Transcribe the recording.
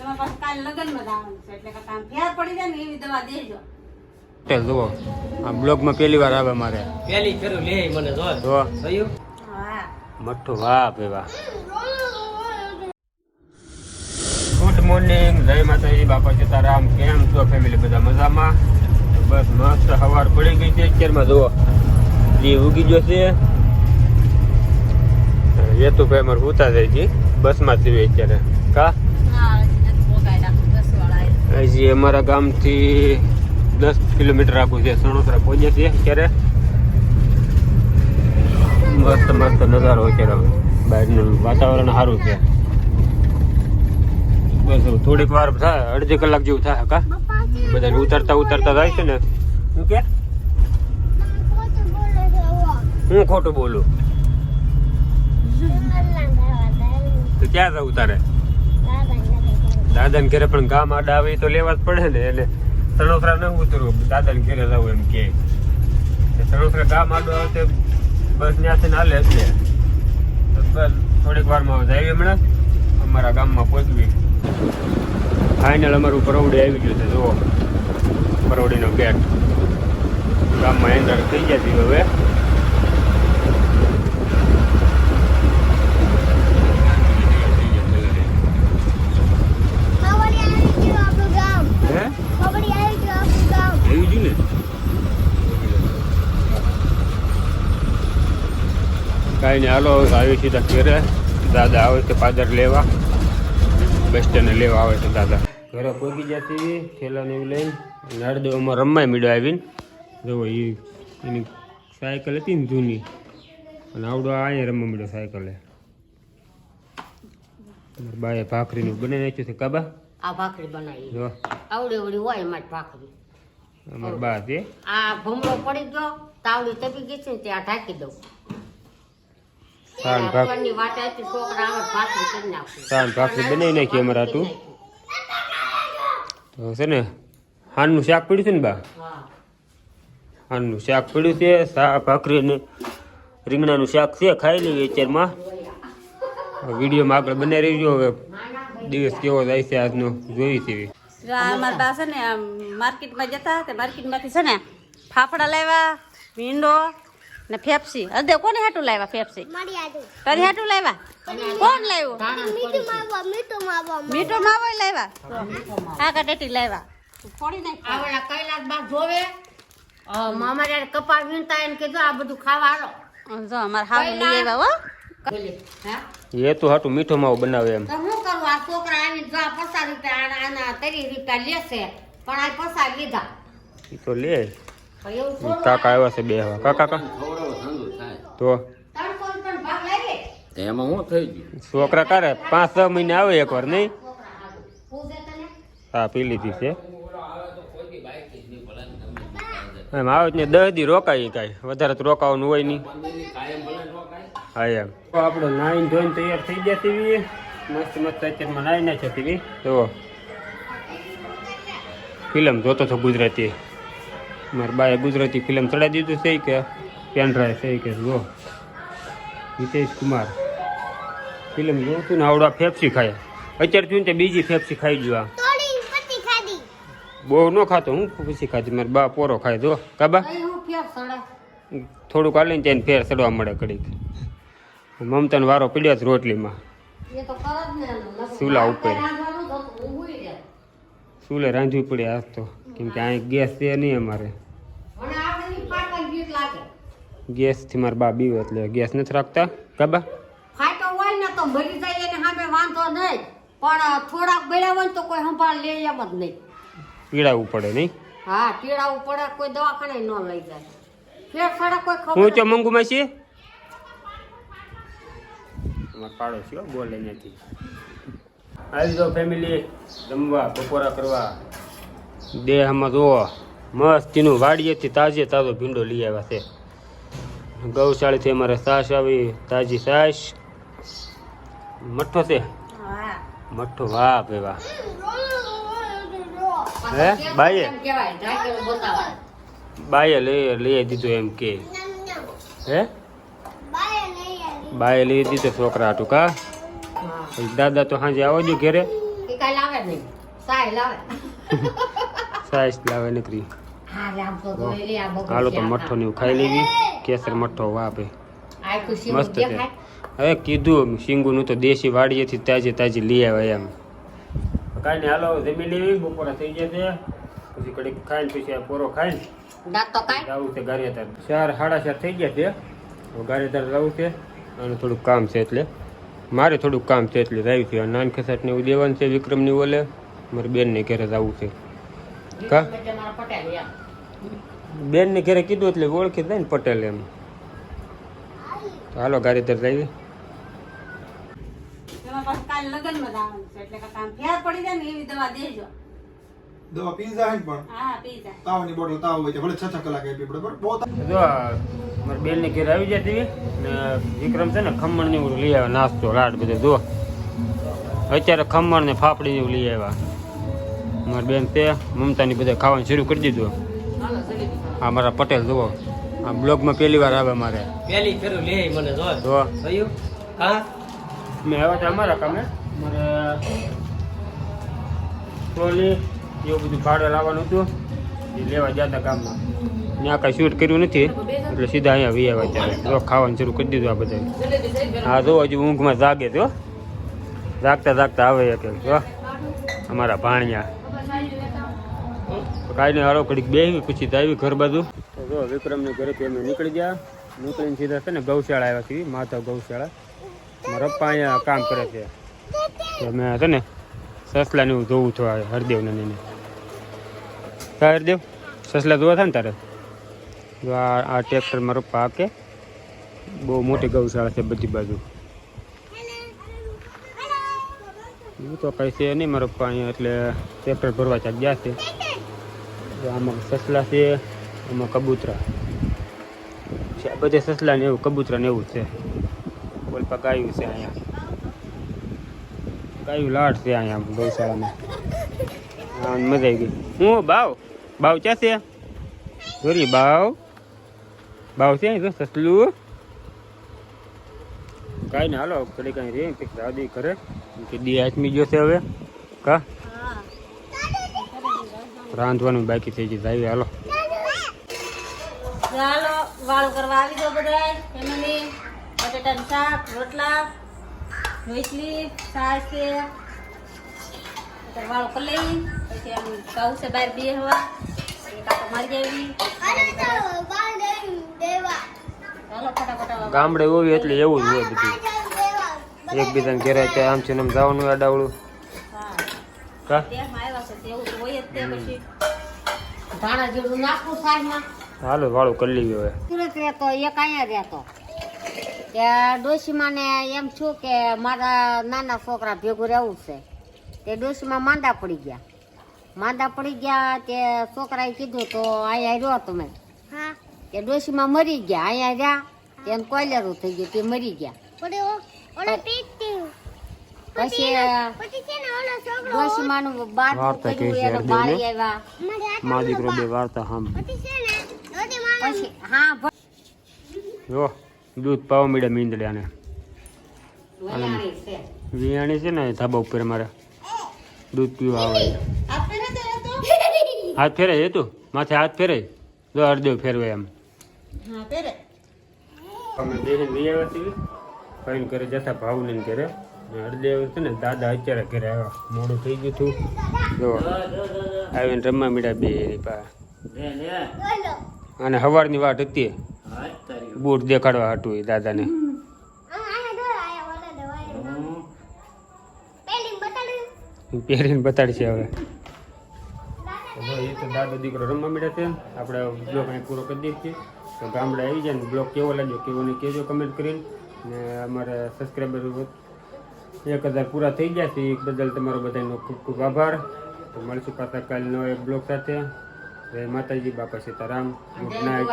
એમાં પાછું કાલે લગ્નમાં જવાનું છે એટલે કે ફેર પડી જાય ને એવી દવા દેજો. હોટેલ જુઓ આ બ્લોગમાં પહેલી વાર આવે મારે. પેલી ફેરું લે મને જો જો થયું હા. મઠ્ઠું વાહ ગુડ મોર્નિંગ જય માતાજી બાપા સીતારામ. કેમ છો ફેમિલી બધા મજામાં? બસ મસ્ત સવાર પડી ગઈ છે. અત્યારમાં જુઓ જે ઉગી ગયો છે. એ તો ભાઈ મારે ઉતા જાય છે બસમાં જ અત્યારે. કા? હજી અમારા ગામથી દસ કિલોમીટર આગું છે સણોસરા પહોંચે છે અત્યારે. મસ્ત મસ્ત નજારો અત્યારે બહારનું વાતાવરણ સારું છે. બસ થોડીક વાર થાય, અડધી કલાક જેવું થાય કા બધા ઉતરતા ઉતરતા થાય છે ને. શું કે? હું ખોટું બોલું? તો ક્યાં તારે? દાદાને ઘરે પણ ગામ આડા આવે તો લેવા જ પડે ને, એટલે સણોસરા ન ઉતરવું દાદાને ઘરે જવું એમ કે. સણોસરા ગામ આડો આવે તો બસ ત્યાંથી ના લે એટલે તો બસ થોડીક વારમાં જાય હમણાં. અમારા ગામમાં પહોંચવી. ફાઇનલ અમારું પરવડી આવી ગયું છે, જુઓ. પરવડીનો ગેટ ગામમાં એન્ટર થઈ છીએ હવે હે એવી જ ને કાંઈ નહીં હાલો આવી સીધા ઘરે. દાદા આવે છે પાદર લેવા. બસ સ્ટેન્ડે લેવા આવે છે દાદા. ઘરે પહોંચી જતી થેલાને એવું લઈને. અને હળદેવમાં રમાય મીડો આવીને. જુઓ એ એની સાયકલ હતી ને જૂની. અને આવડો અહીંયા રમવા મીડો સાયકલે. બાય બાએ ભાખરીનું બનાવી નાખ્યું છે કાબા? આ ભાખરી બનાવી. જો. આવડી આવડી હોય એમાં ભાખરી. અમાર બા તે આ ભમરો પડી ગયો તાવડી તપી ગઈ છે ને ત્યાં ઢાંકી દઉં. સાન ભાખ આપણની વાટે હતી છોકરા આવે ભાખરી સાન ભાખરી બનાવી નાખી અમારા હાટું. તો છે ને હાનનું શાક પડ્યું છે ને બા? હા. હાનનું શાક પડ્યું છે શાક ભાખરી અને રીંગણાનું શાક છે ખાઈ લઈએ અત્યારમાં. વિડીયોમાં આગળ બનાવી રહ્યો હવે દિવસ કેવો જાય છે આજનો જોઈ છે. ને માર્કેટમાં જતા તે માર્કેટમાંથી છે ને ફાફડા લાવ્યા ભીંડો ને ફેફસી અદે કોને હાટું લાવ્યા ફેફસી કદી હાટું. લાવ્યા? કોણ લાવ્યું? મીઠો માવો લાવ્યા? હા કાટેટી લાવ્યા. ફોડી નાખ. આ કૈલાસ બા જોવે. અ, મામા જયારે કપા વીણતા એને કીધું આ બધું ખાવા હાલો. જો અમાર હાવ લઈ આવ્યા હો. હે? એ તો હાટું મીઠો માવો બનાવે એમ. તો શું કરું આ છોકરા આવીને જો આ પસાર રૂપિયા આના આના ત્રીસ રૂપિયા લેશે પણ આ પસાર લીધા. એ તો લે. કાકા આવ્યા છે બે હવા. કાકા કાકા. તો? એમાં શું થઈ ગયું? છોકરા કારે પાંચ છ મહિને આવે એકવાર નહીં? હા પી લીધી છે. એમ આવે ને દસ દી રોકાય કાંઈ. વધારે તો રોકાવાનું હોય નહીં. હા એમ. તો આપણે નાઈન ધોઈને તૈયાર થઈ ગયા ટીવી મસ્ત મસ્ત અત્યારમાં નાઈ નાખ્યા ટીવી તો? ફિલ્મ જોતો છો ગુજરાતી. મારા બાએ ગુજરાતી ફિલ્મ ચડાવી દીધું છે કે પેન ડ્રાઈવ છે કે જો. હિતેશ કુમાર. ફિલ્મ જોતું ને આવડા ફેફસી ખાય. અત્યારે જોઈને તે બીજી ફેફસી ખાઈ ગયો આ. બહુ ન ખાતો હું પછી ખાતી મારા બા પોરો ખાય જો. કાબા થોડુંક હાલે ને ત્યાં ફેર ચડવા મળે કડીક મમતાને વારો પીડ્યા જ રોટલીમાં. એ તો કર જ ને. એનું. સુલા ઉપર. રાંધવાનું તો હું ચૂલે રાંધવી પડે આજ તો. કેમ કે અહીં ગેસ છે નહીં અમારે. ગેસ ગેસથી મારા બા બીવે એટલે ગેસ નથી રાખતા. કાબા ફાટો હોય ને તો મરી જાય એને સામે વાંધો નહીં. પણ થોડાક બેડા હોય ને તો કોઈ સંભાળ લે એમ જ નહીં. પીડાવું પડે નહીં? હા પીડાવું પડે કોઈ દવાખાને ન લઈ જાય. ફેર સડે કોઈ ખબર હું તો મંગુ માસી? અમારા પાડોશીઓ બોલે નથી. આવી જાઓ ફેમિલી જમવા બપોરા કરવા. દેહમાં જુઓ મસ્તીનું વાડીએથી તાજે તાજો ભીંડો લઈ આવ્યા છે. ગૌશાળીથી અમારે છાશ આવી તાજી છાશ મઠ્ઠો છે? હા. મઠ્ઠો વાહ ભેવા હે બાઈએ? એમ કહેવાય ઢાંકીને બતાવાય બાએ લઈ લઈ દીધું એમ કે. હે? બાએ લઈ દીધો છોકરા હાટું કા હા. પછી દાદા તો સાંજે આવો જો ઘેરે. એ કાલે આવે લાવે નહીં. સાય લાવે. સાઈઝ લાવે નીકળી. હાલો તો મઠ્ઠો ને એવું ખાઈ લેવી. કેસર મઠ્ઠો વાપે. મસ્ત છે. હવે કીધું શીંગુનું તો દેશી વાડીએથી તાજી તાજી લઈ આવે એમ. કાંઈ નહીં હાલો જમી લેવી બપોરા થઈ ગયા છે. પછી કડીક ખાઈને પછી પોરો ખાઈને. ને તો કાંઈ? જવું છે ગારિયાતાર ચાર સાડા ચાર થઈ ગયા છે. ગારિયાતાર જવું છે. અને થોડુંક કામ છે એટલે. મારે થોડુંક કામ છે એટલે રહ્યું છે. નાન ખસાટને એવું દેવાનું છે વિક્રમની ઓલે. મારી બેનને ઘેરે જવું છે. કા? એમ. બેનને ઘરે કીધું એટલે ઓળખી જાય ને પટેલ એમ. તો હાલો ગાડી જઈએ એમાં પાછું કાલે લગ્નમાં જવાનું છે એટલે કાંઈ આમ ફેર પડી જાય ને એવી દવા પીઝા હે પણ? હા પી તાવની બોટલ તાવ હોય છે ભલે છ છ કલાક આપી પડે બહુ જો આ મારી બેનને ઘરે આવી જાય તેવી ને વિક્રમ છે ને ખમણ ને એવું લઈ આવ્યા નાસ્તો લાડ બધું જો. અત્યારે ખમણ ને ફાફડી ને એવું લઈ આવ્યા. મારી બેન તે મમતાની બધા ખાવાનું શરૂ કરી દીધું. આ મારા પટેલ જુઓ. આ બ્લોગમાં પહેલી વાર આવે મારે. પહેલી ફેરું લે મને જો જો હા? મેં આવ્યા હતા અમારા કામે. મારે ટ્રોલી એવું બધું ભાડે લાવવાનું હતું. એ લેવા ગયા હતા ગામમાં. ત્યાં કાંઈ શૂટ કર્યું નથી. એટલે સીધા અહીંયા વી આવ્યા ત્યારે. જો ખાવાનું શરૂ કરી દીધું આ બધા. હા જો હજુ ઊંઘમાં જાગે તો જાગતા જાગતા આવે કે જો અમારા ભાણિયા. કાંઈ નહીં હાલો ઘડીક બેસી પછી આવી ઘર બાજુ. તો જો ઘરે ઘરેથી અમે નીકળી ગયા. નીકળીને સીધા છે ને, ગૌશાળા આવ્યા છીએ માતા ગૌશાળા. મારા પપ્પા અહીંયા કામ કરે છે. અમે છે ને, સસલાને હું જોવું છું આ હરદેવને એને. કા હરદેવ, સસલા જોવા થાય ને તારે? જો આ આ ટ્રેક્ટર મારો પપ્પા હાકે. બહુ મોટી ગૌશાળા છે બધી બાજુ. હું તો કઈ છે નહીં, મારો પપ્પા અહીંયા એટલે ટ્રેક્ટર ભરવા ચાલ ગયા છે. આમાં સસલા છે, આમાં કબૂતરા. છે, આ બધે સસલા ને એવું, કબૂતરા ને એવું છે. બોલપા ગાયું છે અહીંયા. ગાયું લાડ છે અહીંયા ગૌશાળામાં. હા મજા આવી ગઈ. હું બાવ? બાવ ક્યાં છે? જોરી, બાવ? બાવ છે અહીં સસલું? કાંઈ ને હાલો થોડી કાંઈ રે કંઈક દાદી કરે. કે દી આચમી જોશે હવે. કા? રાંધવાનું બાકી થઈ ગયું. આવી હાલો. ચાલો વાળ કરવા આવી દો બધા ફેમિલી બટેટાનું શાક રોટલા રોટલી છાશ છે. વાળું કરી લેવી પછી આમ કહું છે બહાર બે હવા. એક મારી જાવી ગામડે હોય એટલે એવું જ હોય બધું. એકબીજાને ઘેરે આમ છે ને આમ જવાનું અડાવડું. હા. કા? તો પછી ધાણા હાલો વાળું કરી લેવી હવે. સુરત રહેતો એક અહીંયા રહેતો. કે ડોશીમાને એમ છું કે મારા નાના છોકરા ભેગું રહેવું છે. તે ડોશીમાં માંદા પડી ગયા. માંદા પડી ગયા તે છોકરાએ કીધું તો અહીંયા રહ્યો તમે હા. કે ડોશીમાં મરી ગયા અહીંયા રહ્યા તેને કોયલેરું થઈ ગયું તે મરી ગયા. પછી ડોશીમાનું વાર્તા કહે છે. મા દીકરો બે વાર્તા સાંભ પછી હા જો દૂધ પાવા મીડે મીંદડાને. વયાણી છે. વિયાણી છે ને ધાબા ઉપર મારે દૂધ પીવા આવે. હાથ ફેરાય એ તું? માથે હાથ ફેરાય જો હરદેવ ફેરવે એમ. અમે બેહીને લઈ આવ્યા છીએ. ફાઈન કરે જતા ભાવને ને ઘરે. ને હરદેવ છે ને દાદા અત્યારે ઘરે આવ્યા. મોડું થઈ ગયું હતું જો આવીને રમવા મીડા બે એની પાસે અને સવારની વાટ હતી. બૂટ દેખાડવા હતું એ દાદાને. પહેરીને બતાડશે હવે. જો એ તો દાદો દીકરો રમવા મળ્યા છે. આપણે બ્લોક અહીં પૂરો કરી દઈએ છીએ. તો ગામડે આવી જાય ને બ્લોક કેવો લાગ્યો કેવો નહીં કહેજો કમેન્ટ કરીને. ને અમારે સબસ્ક્રાઈબર એક હજાર પૂરા થઈ ગયા છે. એ બદલ તમારો બધાનો ખૂબ ખૂબ આભાર. તો મળશું પાછા કાલનો એક બ્લોગ સાથે. જય માતાજી બાપા સીતારામ. Good night